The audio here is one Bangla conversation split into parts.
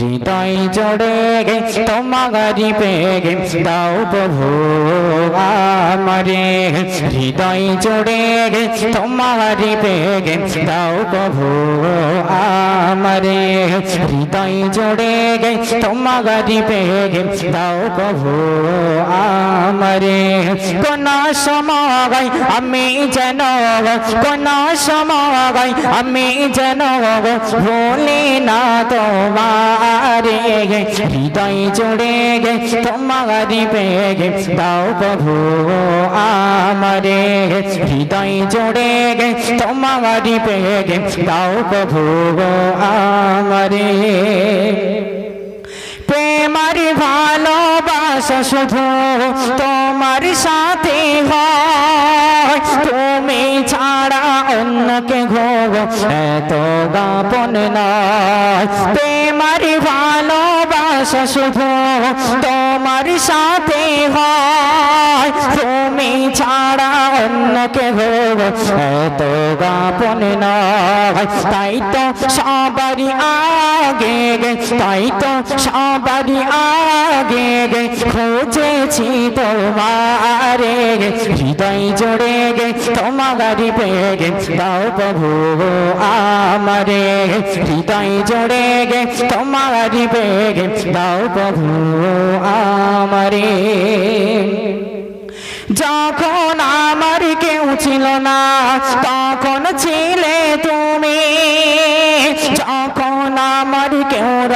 হৃদয় জোড়ে গে তোমারি পেগে, দাও প্রভু আমারে। হৃদয় জোড়ে গে তোমারি পেগে, দাও প্রভু আমারে। হৃদয় জোড়ে গে তোমারি পেগে, দাও প্রভু আমারে। কোন সময় আমি যেন, কোন সময় আমি যেন ভুলি না তোমারে হৃদয় জুড়ে গে, তোমারি পেগে, দাও প্রভু আমারে হৃদয় জুড়ে গে, তোমারি পেগে, দাও প্রভু আমারে। প্রেমার ভালোবাসা শুধু তোমার সাথে হয়, তুমি ছাড়া অন্যকে ঘোগ এত গাপন নয়। প্রেমার ভালোবাসা শুধু তোমার সাথে হয়। তুমি ছাড়া অন্যকে ঘোগ এত গাপন নয়। তাই তো সবারই আগে তাই তো সবারই আগে গে, খুঁজেছি তোমারে গে, হৃদয় জোড়ে গে, তোমারি পেগে দাও প্রভু আমারে হৃদয় জোড়ে গে, তোমারি পেগে দাও প্রভু আমারে। যখন আমার কেউ ছিল না, তখন ছিলে তুমি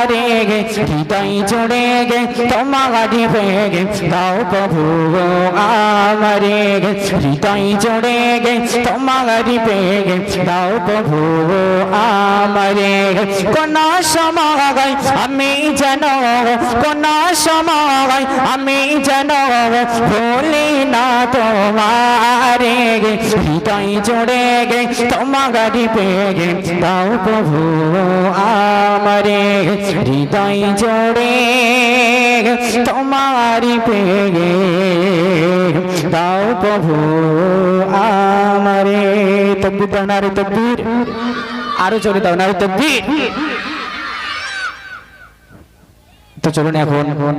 হৃদয় জুড়ে গে, তোমারি পেগে দাও প্রভু আমারে হৃদয় জুড়ে গে, তোমারি পেগে দাও প্রভু আমারে কোন সময় আমি যেন, কোন সময় আমি যেন ভুলি না তোমারে হৃদয় জোড়ে গে, তোমারি পেগে দাও প্রভু আমারে হৃদয় জোড়ে তোমারি পেগে। দাও প্রভু আমারে। তকবির দাও নারী রে তকবির। আরও চলে দাও, নারী তো তকবির। তো চলুন এখন